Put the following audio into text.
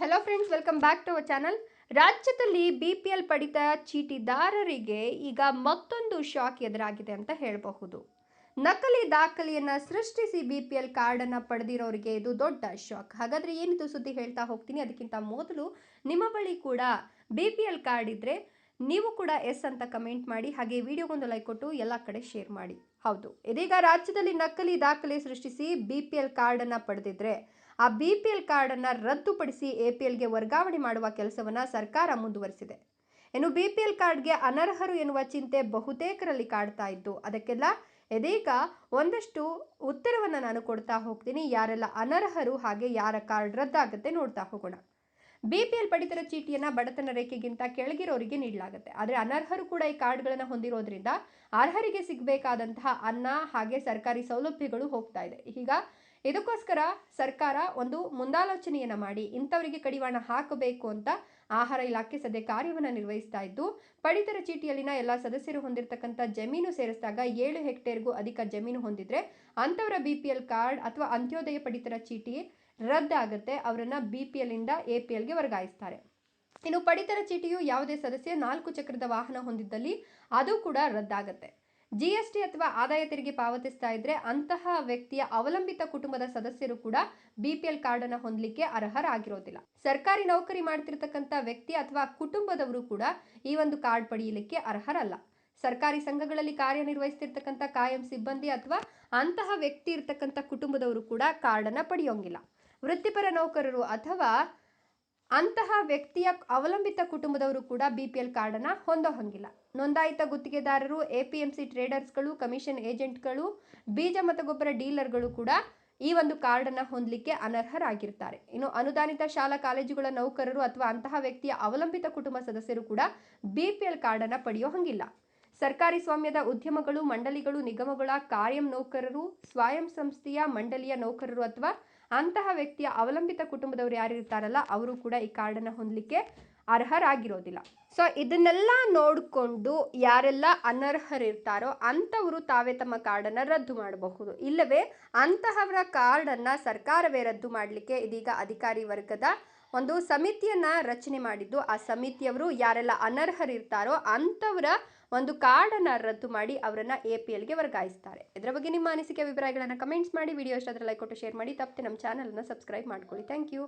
Hello friends welcome back to our channel ರಾಜ್ಯದಲ್ಲಿ B P L ಪಡಿತ ಚೀಟಿದಾರರಿಗೆ ಈಗ ಮತ್ತೊಂದು ಶಾಕ್ ಎದುರಾಗಿದೆ ಅಂತ ಹೇಳಬಹುದು. ನಕಲಿ ದಾಖಲೆಯನ್ನು ಸೃಷ್ಟಿಸಿ ಬಿ ಪಿ ಎಲ್ ಕಾರ್ಡನ್ನು ಪಡೆದಿರೋರಿಗೆ ಇದು ದೊಡ್ಡ ಶಾಕ್. ಹಾಗಾದ್ರೆ ಏನಿದು ಸುದ್ದಿ ಹೇಳ್ತಾ ಹೋಗ್ತೀನಿ. ಅದಕ್ಕಿಂತ ಮೊದಲು ನಿಮ್ಮ ಬಳಿ ಕೂಡ ಬಿ ಪಿ ಎಲ್ ಕಾರ್ಡ್ ಇದ್ರೆ ನೀವು ಕೂಡ ಎಸ್ ಅಂತ ಕಮೆಂಟ್ ಮಾಡಿ, ಹಾಗೆ ವಿಡಿಯೋಗೊಂದು ಲೈಕ್ ಕೊಟ್ಟು ಎಲ್ಲ ಕಡೆ ಶೇರ್ ಮಾಡಿ. ಹೌದು, ಇದೀಗ ರಾಜ್ಯದಲ್ಲಿ ನಕಲಿ ದಾಖಲೆ ಸೃಷ್ಟಿಸಿ ಬಿ ಪಿ ಎಲ್ ಕಾರ್ಡನ್ನು ಪಡೆದಿದ್ರೆ ಆ ಬಿ ಪಿ ಎಲ್ ಕಾರ್ಡನ್ನು ರದ್ದುಪಡಿಸಿ ಎ ಪಿ ಎಲ್ಗೆ ವರ್ಗಾವಣೆ ಮಾಡುವ ಕೆಲಸವನ್ನು ಸರ್ಕಾರ ಮುಂದುವರಿಸಿದೆ. ಇನ್ನು ಬಿ ಪಿ ಎಲ್ ಕಾರ್ಡ್ಗೆ ಅನರ್ಹರು ಎನ್ನುವ ಚಿಂತೆ ಬಹುತೇಕರಲ್ಲಿ ಕಾಡ್ತಾ ಇದ್ದು, ಅದಕ್ಕೆಲ್ಲ ಇದೀಗ ಒಂದಷ್ಟು ಉತ್ತರವನ್ನು ನಾನು ಕೊಡ್ತಾ ಹೋಗ್ತೀನಿ. ಯಾರೆಲ್ಲ ಅನರ್ಹರು ಹಾಗೆ ಯಾರ ಕಾರ್ಡ್ ರದ್ದಾಗುತ್ತೆ ನೋಡ್ತಾ ಹೋಗೋಣ. ಬಿ ಪಿ ಎಲ್ ಪಡಿತರ ಚೀಟಿಯನ್ನ ಬಡತನ ರೇಖೆಗಿಂತ ಕೆಳಗಿರೋರಿಗೆ ನೀಡಲಾಗುತ್ತೆ. ಆದರೆ ಅನರ್ಹರು ಕೂಡ ಈ ಕಾರ್ಡ್ಗಳನ್ನು ಹೊಂದಿರೋದ್ರಿಂದ ಅರ್ಹರಿಗೆ ಸಿಗಬೇಕಾದಂತಹ ಅನ್ನ ಹಾಗೆ ಸರ್ಕಾರಿ ಸೌಲಭ್ಯಗಳು ಹೋಗ್ತಾ ಇದೆ. ಈಗ ಇದಕ್ಕೋಸ್ಕರ ಸರ್ಕಾರ ಒಂದು ಮುಂದಾಲೋಚನೆಯನ್ನು ಮಾಡಿ, ಇಂಥವರಿಗೆ ಕಡಿವಾಣ ಹಾಕಬೇಕು ಅಂತ ಆಹಾರ ಇಲಾಖೆ ಸದ್ಯ ಕಾರ್ಯವನ್ನು ನಿರ್ವಹಿಸ್ತಾ ಇದ್ದು, ಪಡಿತರ ಚೀಟಿಯಲ್ಲಿನ ಎಲ್ಲ ಸದಸ್ಯರು ಹೊಂದಿರತಕ್ಕಂಥ ಜಮೀನು ಸೇರಿಸಿದಾಗ ಏಳು ಹೆಕ್ಟೇರ್ಗೂ ಅಧಿಕ ಜಮೀನು ಹೊಂದಿದ್ರೆ, ಅಂಥವರ ಬಿ ಪಿ ಎಲ್ ಕಾರ್ಡ್ ಅಥವಾ ಅಂತ್ಯೋದಯ ಪಡಿತರ ಚೀಟಿ ರದ್ದಾಗುತ್ತೆ, ಅವರನ್ನು ಬಿ ಪಿ ಎಲ್ಲಿಂದ ಎ ಪಿ ಎಲ್ಗೆ ವರ್ಗಾಯಿಸ್ತಾರೆ. ಇನ್ನು ಪಡಿತರ ಚೀಟಿಯು ಯಾವುದೇ ಸದಸ್ಯ ನಾಲ್ಕು ಚಕ್ರದ ವಾಹನ ಹೊಂದಿದ್ದಲ್ಲಿ, ಅದು ಕೂಡ ರದ್ದಾಗುತ್ತೆ. ಜಿ ಎಸ್ ಟಿ ಅಥವಾ ಆದಾಯ ತೆರಿಗೆ ಪಾವತಿಸ್ತಾ ಇದ್ರೆ ಅಂತಹ ವ್ಯಕ್ತಿಯ ಅವಲಂಬಿತ ಕುಟುಂಬದ ಸದಸ್ಯರು ಕೂಡ ಬಿ ಪಿ ಎಲ್ ಕಾರ್ಡ್ ಅನ್ನು ಹೊಂದಲಿಕ್ಕೆ ಅರ್ಹರಾಗಿರೋದಿಲ್ಲ. ಸರ್ಕಾರಿ ನೌಕರಿ ಮಾಡ್ತಿರ್ತಕ್ಕಂಥ ವ್ಯಕ್ತಿ ಅಥವಾ ಕುಟುಂಬದವರು ಕೂಡ ಈ ಒಂದು ಕಾರ್ಡ್ ಪಡೆಯಲಿಕ್ಕೆ ಅರ್ಹರಲ್ಲ. ಸರ್ಕಾರಿ ಸಂಘಗಳಲ್ಲಿ ಕಾರ್ಯನಿರ್ವಹಿಸ್ತಿರ್ತಕ್ಕಂಥ ಕಾಯಂ ಸಿಬ್ಬಂದಿ ಅಥವಾ ಅಂತಹ ವ್ಯಕ್ತಿ ಇರ್ತಕ್ಕಂಥ ಕುಟುಂಬದವರು ಕೂಡ ಕಾರ್ಡನ್ನು ಪಡೆಯೋಂಗಿಲ್ಲ. ವೃತ್ತಿಪರ ನೌಕರರು ಅಥವಾ ಅಂತಹ ವ್ಯಕ್ತಿಯ ಅವಲಂಬಿತ ಕುಟುಂಬದವರು ಕೂಡ ಬಿ ಪಿ ಎಲ್ ಕಾರ್ಡನ್ನು ಹೊಂದೋ ಹಂಗಿಲ್ಲ ನೋಂದಾಯಿತ ಗುತ್ತಿಗೆದಾರರು ಎ ಪಿ ಎಂ ಸಿ ಟ್ರೇಡರ್ಸ್ಗಳು ಕಮಿಷನ್ ಏಜೆಂಟ್ಗಳು ಬೀಜ ಮತಗೊಬ್ಬರ ಡೀಲರ್ಗಳು ಕೂಡ ಈ ಒಂದು ಕಾರ್ಡನ್ನು ಹೊಂದಲಿಕ್ಕೆ ಅನರ್ಹರಾಗಿರ್ತಾರೆ. ಇನ್ನು ಅನುದಾನಿತ ಶಾಲಾ ಕಾಲೇಜುಗಳ ನೌಕರರು ಅಥವಾ ಅಂತಹ ವ್ಯಕ್ತಿಯ ಅವಲಂಬಿತ ಕುಟುಂಬ ಸದಸ್ಯರು ಕೂಡ ಬಿ ಪಿ ಎಲ್ ಕಾರ್ಡನ್ನು ಪಡೆಯೋ ಹಂಗಿಲ್ಲ ಸರ್ಕಾರಿ ಸ್ವಾಮ್ಯದ ಉದ್ಯಮಗಳು, ಮಂಡಳಿಗಳು, ನಿಗಮಗಳ ಕಾರ್ಯಂ ನೌಕರರು, ಸ್ವಯಂ ಸಂಸ್ಥೆಯ ಮಂಡಳಿಯ ನೌಕರರು ಅಥವಾ ಅಂತಹ ವ್ಯಕ್ತಿಯ ಅವಲಂಬಿತ ಕುಟುಂಬದವರು ಯಾರು ಇರ್ತಾರಲ್ಲ, ಅವರು ಕೂಡ ಈ ಕಾರ್ಡನ್ನು ಹೊಂದಲಿಕ್ಕೆ ಅರ್ಹರಾಗಿರೋದಿಲ್ಲ. ಸೊ ಇದನ್ನೆಲ್ಲ ನೋಡಿಕೊಂಡು ಯಾರೆಲ್ಲ ಅನರ್ಹರಿರ್ತಾರೋ ಅಂಥವರು ತಾವೇ ತಮ್ಮ ಕಾರ್ಡನ್ನು ರದ್ದು ಮಾಡಬಹುದು. ಇಲ್ಲವೇ, ಅಂತಹವರ ಕಾರ್ಡನ್ನು ಸರ್ಕಾರವೇ ರದ್ದು ಮಾಡಲಿಕ್ಕೆ ಇದೀಗ ಅಧಿಕಾರಿ ವರ್ಗದ ಒಂದು ಸಮಿತಿಯನ್ನು ರಚನೆ ಮಾಡಿದ್ದು, ಆ ಸಮಿತಿಯವರು ಯಾರೆಲ್ಲ ಅನರ್ಹರಿರ್ತಾರೋ ಅಂಥವರ ಒಂದು ಕಾರ್ಡನ್ನು ರದ್ದು ಮಾಡಿ ಅವರನ್ನು ಎ ಪಿ ಎಲ್ಗೆ ವರ್ಗಾಯಿಸ್ತಾರೆ. ಇದರ ಬಗ್ಗೆ ನಿಮ್ಮ ಅನಿಸಿಕೆ, ಅಭಿಪ್ರಾಯಗಳನ್ನು ಕಮೆಂಟ್ಸ್ ಮಾಡಿ ವಿಡಿಯೋ ಇಷ್ಟ ಲೈಕ್ ಕೊಟ್ಟು ಶೇರ್ ಮಾಡಿ. ತಪ್ಪದೆ ನಮ್ಮ ಚಾನಲನ್ನು ಸಬ್ಸ್ಕ್ರೈಬ್ ಮಾಡ್ಕೊಳ್ಳಿ. Thank you